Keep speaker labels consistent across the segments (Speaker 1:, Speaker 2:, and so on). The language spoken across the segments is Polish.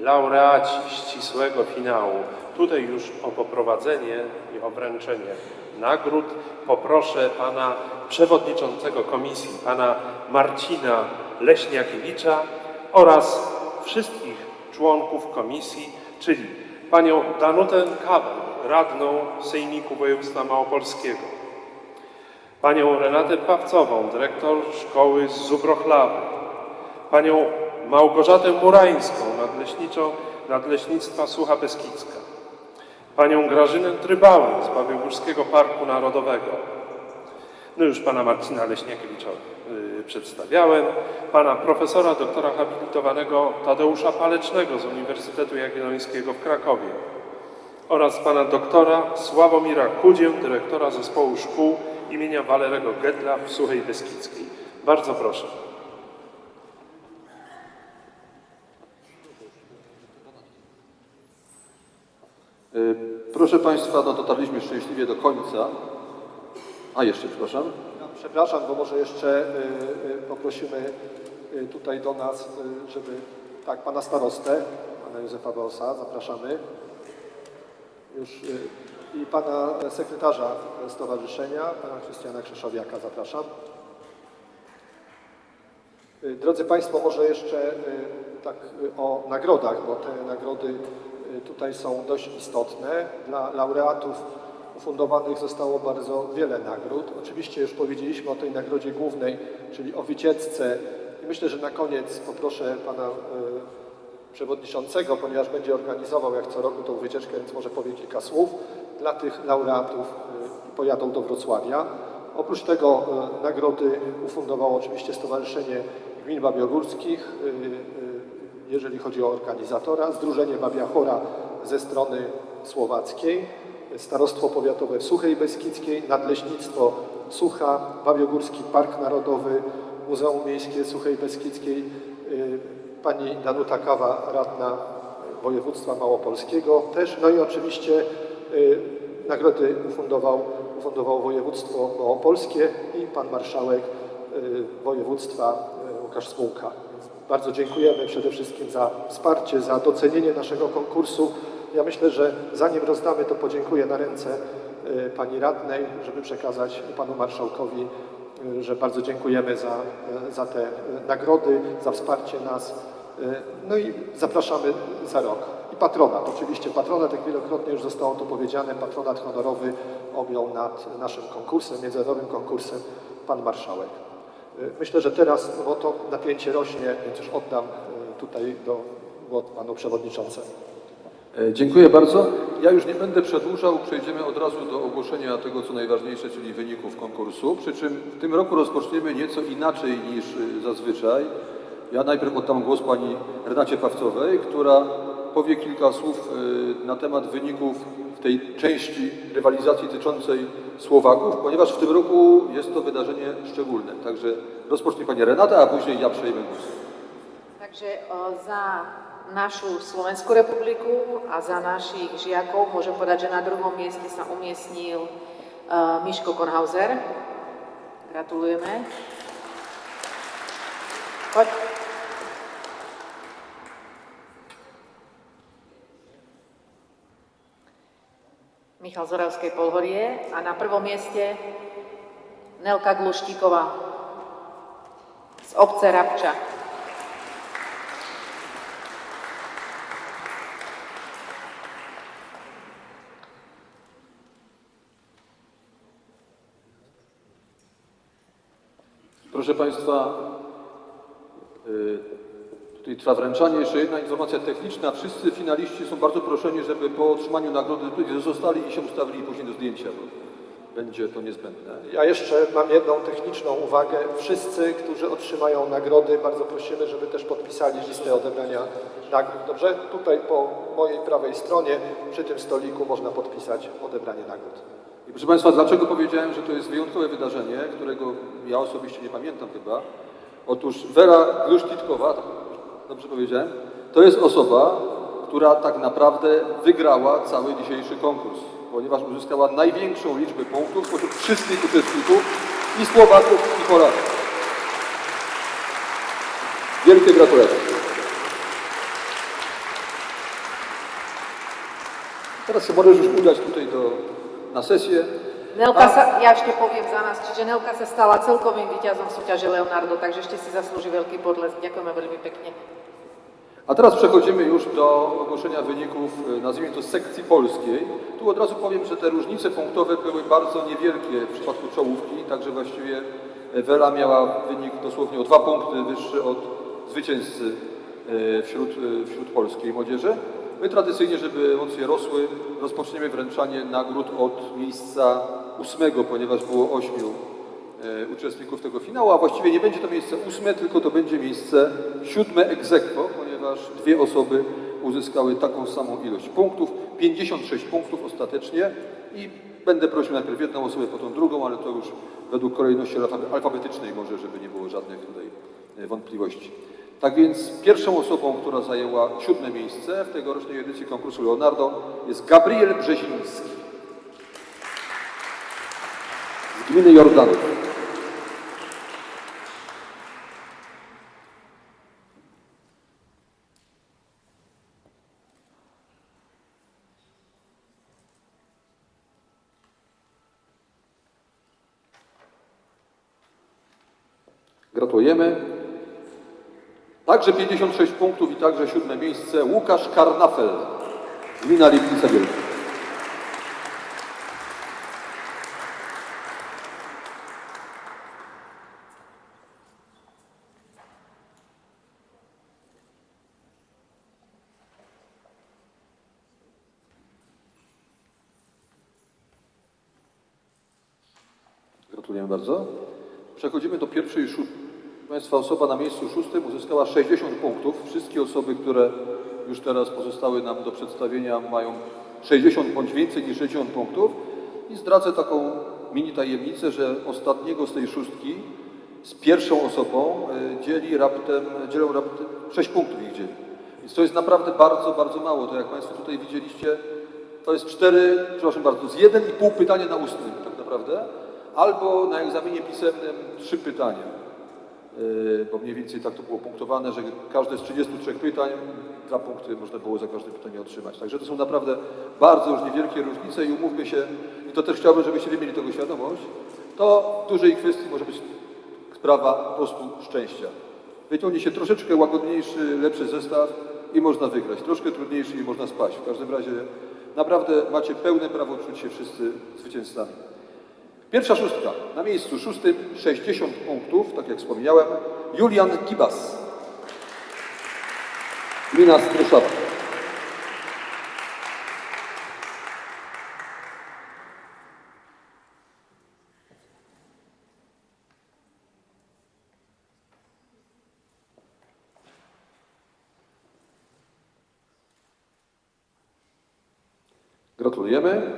Speaker 1: laureaci ścisłego finału. Tutaj już o poprowadzenie i o wręczenie nagród poproszę pana przewodniczącego komisji, pana Marcina Leśniakiewicza oraz wszystkich członków komisji, czyli panią Danutę Kawę, radną Sejmiku Województwa Małopolskiego, panią Renatę Pawcową, dyrektor szkoły z Zubrochlawy, panią Małgorzatę Murańską, nadleśniczą Nadleśnictwa Sucha Beskidzka, panią Grażynę Trybałę z Babiogórskiego Parku Narodowego, no już pana Marcina Leśniakiewicza y, przedstawiałem, pana profesora doktora habilitowanego Tadeusza Palecznego z Uniwersytetu Jagiellońskiego w Krakowie oraz pana doktora Sławomira Kudzię, dyrektora Zespołu Szkół imienia Walerego Gedla w Suchej Beskidzkiej. Bardzo proszę.
Speaker 2: Proszę Państwa, no dotarliśmy szczęśliwie do końca. A jeszcze, przepraszam.
Speaker 3: Przepraszam, bo może jeszcze y, y, poprosimy y, tutaj do nas, y, żeby tak, pana starostę, pana Józefa Bosa, zapraszamy. Już y, i pana sekretarza stowarzyszenia, pana Krystiana Krzeszowiaka, zapraszam. Y, Drodzy Państwo, może jeszcze y, tak y, o nagrodach, bo te nagrody y, tutaj są dość istotne. Dla laureatów ufundowanych zostało bardzo wiele nagród. Oczywiście już powiedzieliśmy o tej nagrodzie głównej, czyli o wycieczce. I myślę, że na koniec poproszę pana y, przewodniczącego, ponieważ będzie organizował jak co roku tą wycieczkę, więc może powie kilka słów. Dla tych laureatów y, pojadą do Wrocławia. Oprócz tego y, nagrody ufundowało oczywiście Stowarzyszenie Gmin Babiogórskich, jeżeli chodzi o organizatora, Zdrużenie Babia Chora ze strony słowackiej, Starostwo Powiatowe Suchej Beskidzkiej, Nadleśnictwo Sucha, Babiogórski Park Narodowy, Muzeum Miejskie Suchej Beskidzkiej, y, pani Danuta Kawa, radna województwa małopolskiego też, no i oczywiście y, nagrody ufundował, ufundowało województwo małopolskie i pan marszałek y, województwa Łukasz Smułka. Bardzo dziękujemy przede wszystkim za wsparcie, za docenienie naszego konkursu. Ja myślę, że zanim rozdamy, to podziękuję na ręce y, pani radnej, żeby przekazać panu marszałkowi, y, że bardzo dziękujemy za, y, za te nagrody, za wsparcie nas. No i zapraszamy za rok. I patronat, oczywiście patronat, jak wielokrotnie już zostało to powiedziane, patronat honorowy objął nad naszym konkursem, międzynarodowym konkursem pan marszałek. Myślę, że teraz, bo to napięcie rośnie, więc już oddam y, tutaj do głos panu przewodniczącemu.
Speaker 2: E, Dziękuję bardzo. Ja już nie będę przedłużał, przejdziemy od razu do ogłoszenia tego, co najważniejsze, czyli wyników konkursu. Przy czym w tym roku rozpoczniemy nieco inaczej niż y, zazwyczaj. Ja najpierw oddam głos pani Renacie Pawcowej, która powie kilka słów y, na temat wyników w tej części rywalizacji dotyczącej Słowaków, ponieważ w tym roku jest to wydarzenie szczególne. Także rozpocznie pani Renata, a później ja przejmę głos.
Speaker 4: Takže o, za našu Slovenskú republiku a za našich žiakov môžem povedať, že na druhom mieste sa umiestnil uh, Miško Kornhauser. Gratulujeme. Michal Zoravské Polhorie a na prvom mieste Nelka Gluštíková z obce Rabča.
Speaker 2: Proszę Państwa, tutaj trwa wręczanie. Jeszcze jedna informacja techniczna. Wszyscy finaliści są bardzo proszeni, żeby po otrzymaniu nagrody zostali i się ustawili później do zdjęcia, bo będzie to niezbędne.
Speaker 3: Ja jeszcze mam jedną techniczną uwagę. Wszyscy, którzy otrzymają nagrody, bardzo prosimy, żeby też podpisali listę odebrania nagród. Dobrze? Tutaj po mojej prawej stronie, przy tym stoliku można podpisać odebranie nagród.
Speaker 2: I proszę Państwa, dlaczego powiedziałem, że to jest wyjątkowe wydarzenie, którego ja osobiście nie pamiętam chyba? Otóż Wera Glusztitkowa, dobrze powiedziałem, to jest osoba, która tak naprawdę wygrała cały dzisiejszy konkurs, ponieważ uzyskała największą liczbę punktów spośród wszystkich uczestników i Słowaków, i Polaków. Wielkie gratulacje. Teraz się możesz już udać tutaj do, na sesję.
Speaker 4: Nelka sa, ja ešte poviem za nás, čiže Nelka sa stala celkovým víťazom súťaže Leonardo, takže ešte si zaslúži veľký podles. Ďakujeme veľmi pekne.
Speaker 2: A teraz przechodzimy już do ogłoszenia wyników, e, nazwijmy to sekcji polskiej. Tu od razu powiem, że te różnice punktowe były bardzo niewielkie w przypadku czołówki, także właściwie Wela miała wynik dosłownie o dwa punkty wyższy od zwycięzcy e, wśród, e, wśród polskiej młodzieży. My tradycyjnie, żeby emocje rosły, rozpoczniemy wręczanie nagród od miejsca ósmego, ponieważ było ośmiu uczestników tego finału, a właściwie nie będzie to miejsce ósme, tylko to będzie miejsce siódme aequo, ponieważ dwie osoby uzyskały taką samą ilość punktów, 56 punktów ostatecznie i będę prosił najpierw jedną osobę, potem drugą, ale to już według kolejności alfabe- alfabetycznej może, żeby nie było żadnych tutaj e, wątpliwości. Tak więc pierwszą osobą, która zajęła siódme miejsce w tegorocznej edycji konkursu Leonardo jest Gabriel Brzeziński z gminy Jordanów. Gratulujemy. Także 56 punktów i także siódme miejsce Łukasz Karnafel, gmina Lipica Wielka. Gratulujemy bardzo. Przechodzimy do pierwszej szóstki. Państwa osoba na miejscu szóstym uzyskała 60 punktów. Wszystkie osoby, które już teraz pozostały nam do przedstawienia mają 60 bądź więcej niż 60 punktów. I zdradzę taką mini tajemnicę, że ostatniego z tej szóstki z pierwszą osobą e, dzieli raptem, dzielą raptem 6 punktów ich dzieli. Więc to jest naprawdę bardzo, bardzo mało. To jak Państwo tutaj widzieliście, to jest cztery, przepraszam bardzo, z jeden i pół pytania na ustnym tak naprawdę, albo na egzaminie pisemnym trzy pytania. Yy, bo mniej więcej tak to było punktowane, że każde z 33 pytań, dwa punkty można było za każde pytanie otrzymać. Także to są naprawdę bardzo już niewielkie różnice i umówmy się, i to też chciałbym, żebyście mieli tego świadomość, to w dużej kwestii może być sprawa po prostu szczęścia. Wyciągnie się troszeczkę łagodniejszy, lepszy zestaw i można wygrać. Troszkę trudniejszy i można spaść. W każdym razie naprawdę macie pełne prawo czuć się wszyscy zwycięzcami. Pierwsza szóstka. Na miejscu szóstym 60 punktów, tak jak wspomniałem, Julian Gibas. Gmina Stryszawa. Gratulujemy.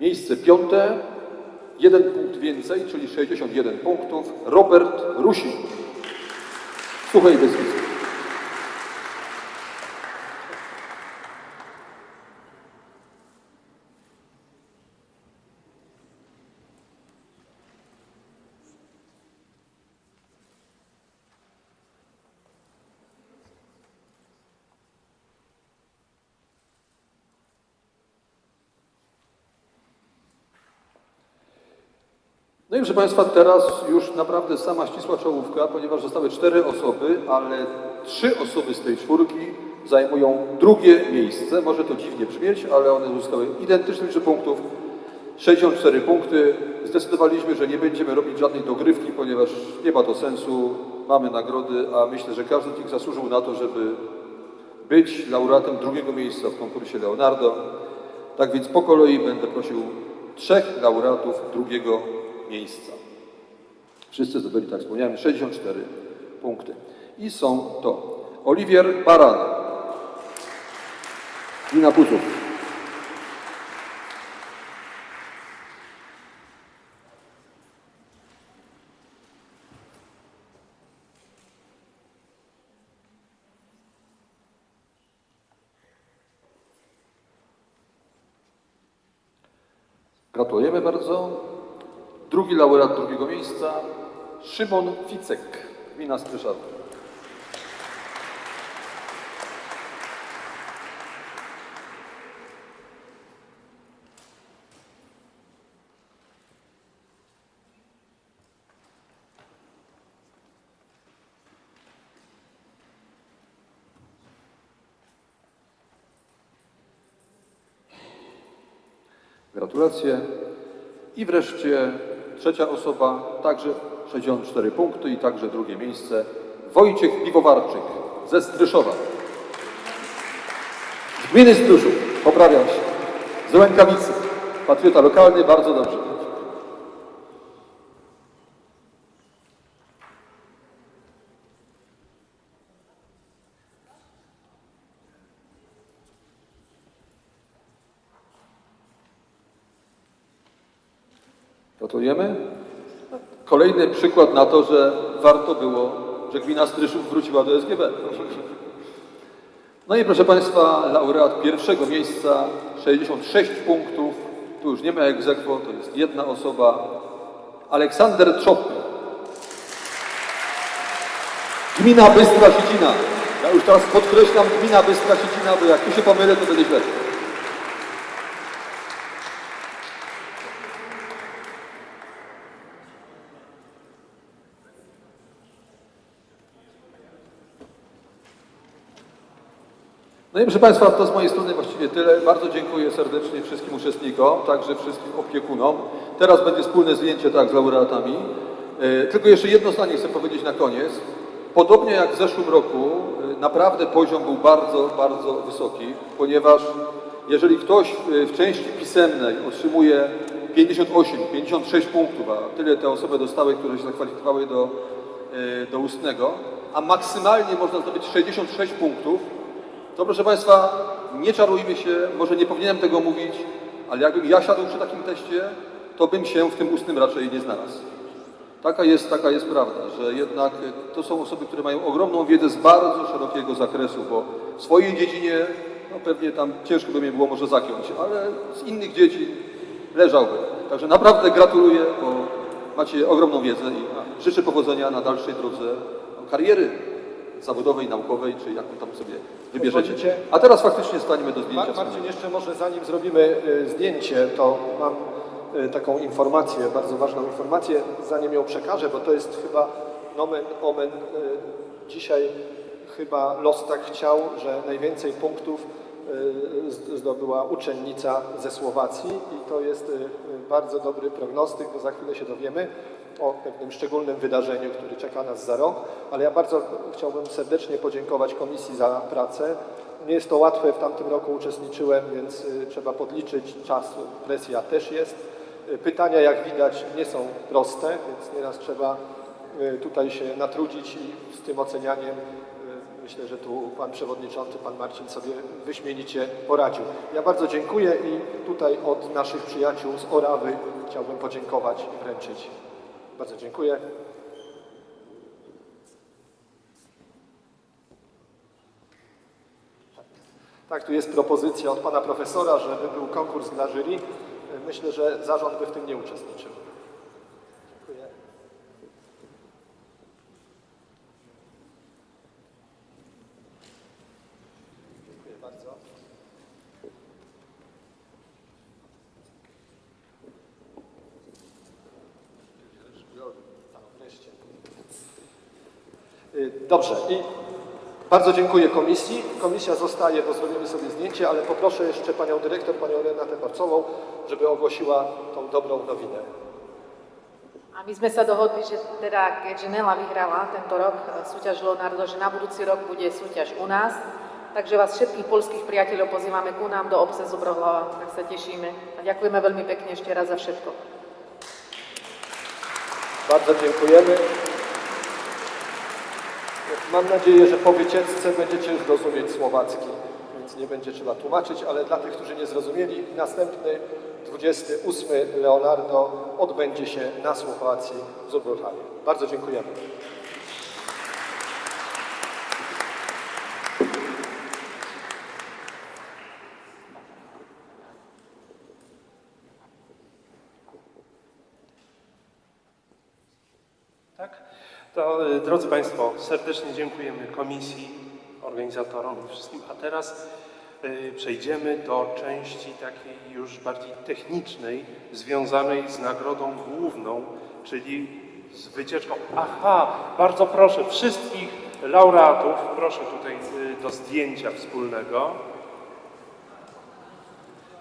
Speaker 2: Miejsce piąte, jeden punkt więcej, czyli 61 punktów. Robert Rusin. Suchej Beskidzkiej. No i proszę Państwa, teraz już naprawdę sama ścisła czołówka, ponieważ zostały cztery osoby, ale trzy osoby z tej czwórki zajmują drugie miejsce. Może to dziwnie brzmieć, ale one uzyskały identyczne liczbę punktów, 64 punkty. Zdecydowaliśmy, że nie będziemy robić żadnej dogrywki, ponieważ nie ma to sensu. Mamy nagrody, a myślę, że każdy z nich zasłużył na to, żeby być laureatem drugiego miejsca w konkursie Leonardo. Tak więc po kolei będę prosił trzech laureatów drugiego miejsca. Wszyscy zdobyli, tak wspomniałem, 64 punkty. I są to Oliwier Baran, gmina Puców. Gratulujemy bardzo. Drugi laureat drugiego miejsca Szymon Ficek, gmina Stryszarów. Gratulacje. I wreszcie trzecia osoba, także 64 punkty i także drugie miejsce, Wojciech Piwowarczyk ze Stryszowa. Z gminy Stryszów, poprawiam się, z Rękawicy, patriota lokalny, bardzo dobrze. Kolejny przykład na to, że warto było, że gmina Stryszów wróciła do SGB. No i proszę Państwa, laureat pierwszego miejsca, 66 punktów. Tu już nie ma egzekwo, to jest jedna osoba. Aleksander Trzopy. Gmina Bystra Siedzina. Ja już teraz podkreślam gmina Bystra Siedzina, bo jak tu się pomylę, to będzie źle. No i proszę Państwa, to z mojej strony właściwie tyle. Bardzo dziękuję serdecznie wszystkim uczestnikom, także wszystkim opiekunom. Teraz będzie wspólne zdjęcie tak z laureatami. E, Tylko jeszcze jedno zdanie chcę powiedzieć na koniec. Podobnie jak w zeszłym roku, e, naprawdę poziom był bardzo, bardzo wysoki, ponieważ jeżeli ktoś w- części pisemnej otrzymuje 58, 56 punktów, a tyle te osoby dostały, które się zakwalifikowały do, e, do ustnego, a maksymalnie można zdobyć 66 punktów, to proszę Państwa, nie czarujmy się, może nie powinienem tego mówić, ale jakbym ja siadł przy takim teście, to bym się w tym ustnym raczej nie znalazł. Taka jest, taka jest prawda, że jednak to są osoby, które mają ogromną wiedzę z bardzo szerokiego zakresu, bo w swojej dziedzinie no pewnie tam ciężko by mnie było może zakiąć, ale z innych dziedzin leżałbym. Także naprawdę gratuluję, bo macie ogromną wiedzę i życzę powodzenia na dalszej drodze kariery zawodowej, naukowej, czy jaką tam sobie wybierzecie. A teraz faktycznie staniemy do zdjęcia.
Speaker 3: Mar- Marcin, jeszcze może zanim zrobimy y, zdjęcie, to mam y, taką informację, bardzo ważną informację, zanim ją przekażę, bo to jest chyba nomen omen. y, Dzisiaj chyba los tak chciał, że najwięcej punktów zdobyła uczennica ze Słowacji i to jest y, y, bardzo dobry prognostyk, bo za chwilę się dowiemy o pewnym szczególnym wydarzeniu, które czeka nas za rok, ale ja bardzo chciałbym serdecznie podziękować Komisji za pracę. Nie jest to łatwe, w tamtym roku uczestniczyłem, więc y, trzeba podliczyć czas, presja też jest. Y, Pytania, jak widać, nie są proste, więc nieraz trzeba y, tutaj się natrudzić i z tym ocenianiem y, myślę, że tu Pan Przewodniczący, Pan Marcin sobie wyśmienicie poradził. Ja bardzo dziękuję i tutaj od naszych przyjaciół z Orawy chciałbym podziękować i wręczyć. Bardzo dziękuję. Tak, tu jest propozycja od pana profesora, żeby był konkurs dla jury. Myślę, że zarząd by w tym nie uczestniczył. Dziękuję. Dziękuję bardzo. Tak, wreszcie. Y, Dobrze i bardzo dziękuję komisji. Komisja zostaje, bo zrobimy sobie zdjęcie, ale poproszę jeszcze panią dyrektor, panią Renatę Barcową, żeby ogłosiła tą dobrą nowinę.
Speaker 4: A my sme sa dohodli, že teda, keďže Nela vyhrala tento rok eh, súťaž Leonardo, že na budúci rok bude súťaž u nás. Takže vás všetkých polských priateľov pozývame ku nám do obce Zobrohlava, tak sa tešíme. A ďakujeme veľmi pekne ešte raz za všetko.
Speaker 3: Bardzo dziękujemy. Mam nadzieję, że po wycieczce będziecie rozumieć słowacki, więc nie będzie trzeba tłumaczyć, ale dla tych, którzy nie zrozumieli, następny 28 Leonardo odbędzie się na Słowacji w Zubrochawie. Bardzo dziękujemy.
Speaker 1: Tak? To y, drodzy Państwo, serdecznie dziękujemy komisji, organizatorom i wszystkim. A teraz y, przejdziemy do części takiej już bardziej technicznej, związanej z nagrodą główną, czyli z wycieczką. Aha, bardzo proszę wszystkich laureatów, proszę tutaj y, do zdjęcia wspólnego.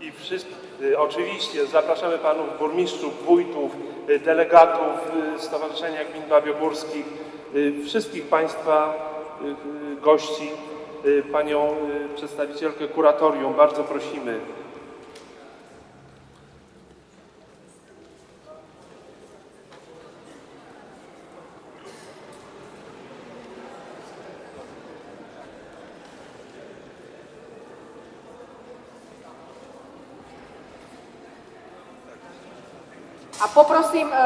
Speaker 1: I wszystkich, y, oczywiście zapraszamy panów burmistrzów, wójtów, y, delegatów y, Stowarzyszenia Gmin Babiogórskich, y, wszystkich państwa gości, panią przedstawicielkę kuratorium, bardzo prosimy.
Speaker 4: A poprosím e,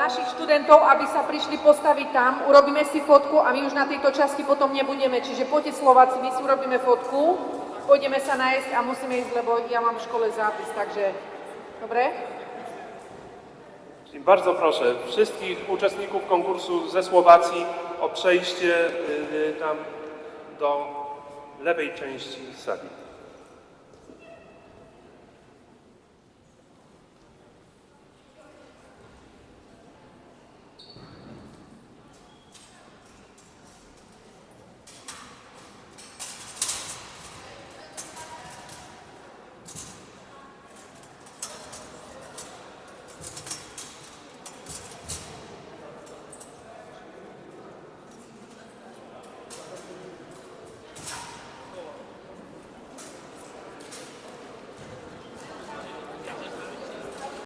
Speaker 4: našich študentov, aby sa prišli postaviť tam, urobíme si fotku a my už na tejto časti potom nebudeme. Čiže poďte Slováci, my si urobíme fotku, pôjdeme sa najesť a musíme ísť, lebo ja mám v škole zápis, takže... Dobre?
Speaker 1: Bardzo proszę wszystkich uczestników konkursu ze Słowacji o przejście y, y, tam do lewej części sali.